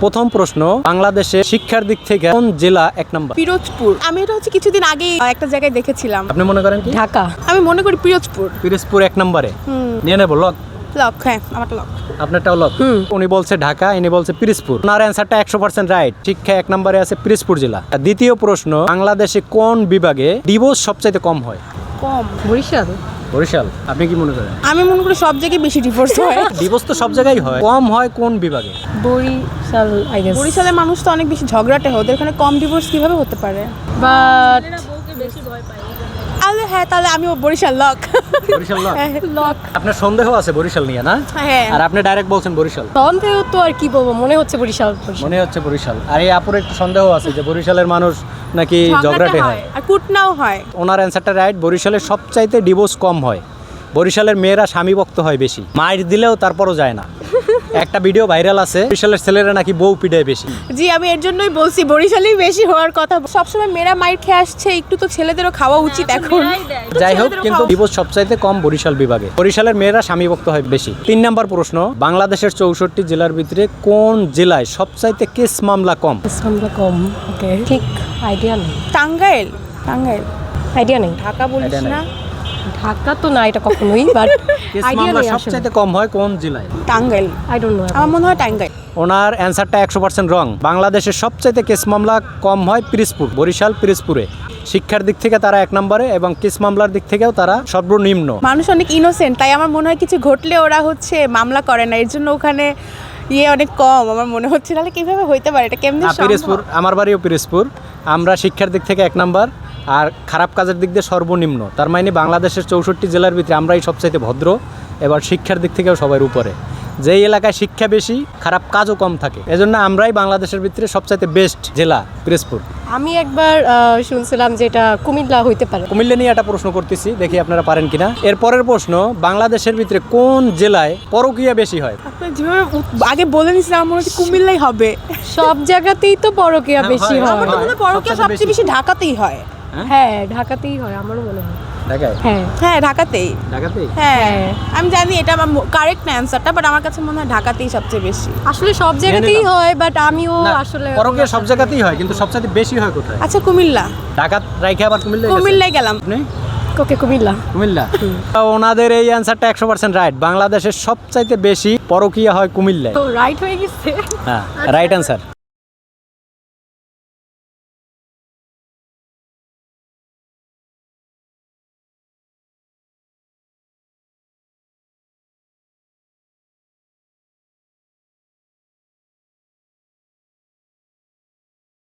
প্রথম প্রশ্ন বাংলাদেশে শিক্ষার দিক থেকে কোন জেলা এক নম্বর? পিরোজপুর। আমি এটা হচ্ছে কিছুদিন আগে একটা জায়গায় দেখেছিলাম। আপনি মনে করেন কি? ঢাকা। আমি মনে করি পিরোজপুর। পিরোজপুর এক নম্বরে। হুম। নিয়ে নেব লক? লক হ্যাঁ আমারটা লক। আপনারটাও লক? উনি বলছে ঢাকা ইনি বলছে পিরিজপুর। ওনার অ্যান্সারটা একশো পার্সেন্ট রাইট শিক্ষা এক নম্বরে আছে পিরিজপুর জেলা। দ্বিতীয় প্রশ্ন বাংলাদেশে কোন বিভাগে ডিভোর্স সবচাইতে কম হয়? কম। বরিশাল। বরিশাল আপনি কি মনে করেন? আমি মনে করি সব জায়গায় বেশি ডিভোর্স হয়। ডিভোর্স তো সব জায়গায় হয়। কম হয় কোন বিভাগে? বরিশাল আই গেস বরিশালের মানুষ তো অনেক বেশি ঝগড়াটে হয় ওদের এখানে কম ডিভোর্স কীভাবে হতে পারে? বাট বেশি ভয় আরে হ্যাঁ তাহলে আমি Barishal lock Barishal lock? Lock. আপনার সন্দেহ আছে বরিশাল নিয়ে না? হ্যাঁ। আর আপনি ডাইরেক্ট বলছেন বরিশাল। সন্দেহ তো আর কি বলব? মনে হচ্ছে বরিশাল। মনে হচ্ছে বরিশাল। আর এই আপুর একটু সন্দেহ আছে যে বরিশালের মানুষ নাকি ঝগড়াটে হয়? হয় আর কুটনাও হয়। ওনার অ্যান্সারটা রাইট বরিশালের সবচাইতে ডিভোর্স কম হয়। বরিশালের মেয়েরা স্বামী ভক্ত হয় বেশি। মায়ের দিলেও তারপরও যায় না। একটা ভিডিও ভাইরাল আছে বরিশালের ছেলেরা নাকি বউ পিটায় বেশি। জি আমি এর জন্যই বলছি বরিশালেই বেশি হওয়ার কথা। সবসময় মেয়েরা মাইর খেয়ে আসছে একটু তো ছেলেদেরও খাওয়া উচিত এখন। যাই হোক কিন্তু ডিভোর্স সবচাইতে কম বরিশাল বিভাগে। বরিশালের মেয়েরা স্বামী ভক্ত হয় বেশি। তিন নম্বর প্রশ্ন বাংলাদেশের চৌষট্টি জেলার ভিতরে কোন জেলায় সবচাইতে কেস মামলা কম? আমরা কম ওকে। ঠিক আইডিয়া নেই। টাঙ্গাইল। টাঙ্গাইল। আইডিয়া নেই। ঢাকা বলিস না? ঢাকা তো না এটা কখনোই বাট কেস আইডিয়া নেই আসলে। কম হয় কোন জেলায়? টাঙ্গাইল। আই ডোন্ট নো আমার মনে হয় টাঙ্গাইল। ওনার অ্যান্সারটা একশো পার্সেন্ট রং। বাংলাদেশের সবচাইতে কেস মামলা কম হয় পিরিজপুর বরিশাল পিরিজপুরে। শিক্ষার দিক থেকে তারা এক নম্বরে এবং কেস মামলার দিক থেকেও তারা সর্বনিম্ন। মানুষ অনেক ইনোসেন্ট তাই আমার মনে হয় কিছু ঘটলে ওরা হচ্ছে মামলা করে না। এর জন্য ওখানে ইয়ে অনেক কম। আমার মনে হচ্ছে তাহলে কীভাবে হইতে পারে? এটা কেমনি না, পিরোজপুর আমার বাড়িও পিরোজপুর। আমরা শিক্ষার দিক থেকে এক নাম্বার। আর খারাপ কাজের দিক দিয়ে সর্বনিম্ন। তার মানে বাংলাদেশের চৌষট্টি জেলার ভিতরে আমরাই সবচাইতে ভদ্র। এবার শিক্ষার দিক থেকেও সবার উপরে। যেই এলাকায় শিক্ষা বেশি খারাপ কাজও কম থাকে। এজন্য আমরাই বাংলাদেশের ভিতরে সবচাইতে বেস্ট জেলা পিরোজপুর। আমি একবার শুনছিলাম যে এটা কুমিল্লা হইতে পারে। কুমিল্লা নিয়ে একটা প্রশ্ন করতেছি দেখি আপনারা পারেন কিনা। এর পরের প্রশ্ন বাংলাদেশের ভিতরে কোন জেলায় পরকীয়া বেশি হয়? আপনি যেভাবে আগে বলে নিয়েছিলেন আমার মনে হচ্ছে কুমিল্লাই হবে। সব জায়গাতেই তো পরকিয়া হ্যাঁ, বেশি হয়, আমার তো মনে হয় পরকীয়া সবচেয়ে বেশি ঢাকাতেই হয়। হ্যাঁ? ঢাকাতেই হয় আমারও মনে হয়। ঢাকায়? হ্যাঁ হ্যাঁ ঢাকাতেই। ঢাকাতেই? হ্যাঁ। হ্যাঁ। আমি জানি এটা আমার কারেক্ট না অ্যান্সারটা বাট আমার কাছে মনে হয় ঢাকাতেই সবচেয়ে বেশি। আসলে সব জায়গাতেই হয় বাট আমিও আসলে পরকীয়া সব জায়গাতেই হয় কিন্তু সবচাইতে বেশি হয় কোথায়? আচ্ছা কুমিল্লা। ঢাকা রাইখে আবার কুমিল্লা কুমিল্লায় গেলাম। আপনি? ওকে কুমিল্লা। কুমিল্লা। তো ওনাদের এই অ্যান্সারটা একশো পার্সেন্ট রাইট বাংলাদেশের সবচাইতে বেশি পরকীয়া হয় কুমিল্লায়। তো রাইট হয়ে গেছে। হ্যাঁ রাইট অ্যান্সার